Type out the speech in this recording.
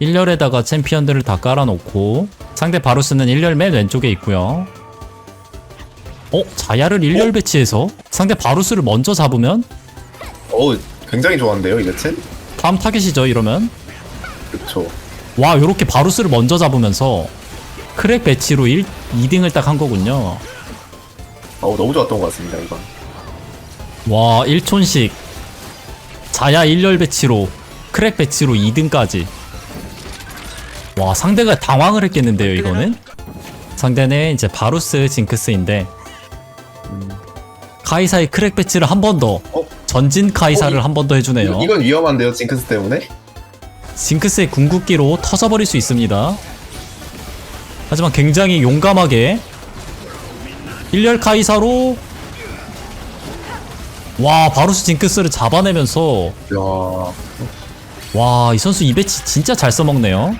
1열에다가 챔피언들을 다 깔아놓고 상대 바루스는 1열 맨 왼쪽에 있고요. 어? 자야를 1열 배치해서 상대 바루스를 먼저 잡으면? 어우 굉장히 좋았는데요 이 매칭? 다음 타겟이죠 이러면? 그쵸. 와 요렇게 바루스를 먼저 잡으면서 크랙 배치로 1, 2등을 딱 한 거군요. 어우 너무 좋았던 것 같습니다 이건. 와 1촌씩 자야 1열 배치로 크랙 배치로 2등까지 와 상대가 당황을 했겠는데요 이거는 상대는 이제 바루스 징크스인데 카이사의 크랙 배치를 한 번 더 어? 전진 카이사를 어, 이- 한 번 더 해주네요 이건, 위험한데요 징크스 때문에? 징크스의 궁극기로 터져버릴 수 있습니다. 하지만 굉장히 용감하게 1열 카이사로 와 바루스 징크스를 잡아내면서 야 와 이 선수 이 배치 진짜 잘 써먹네요.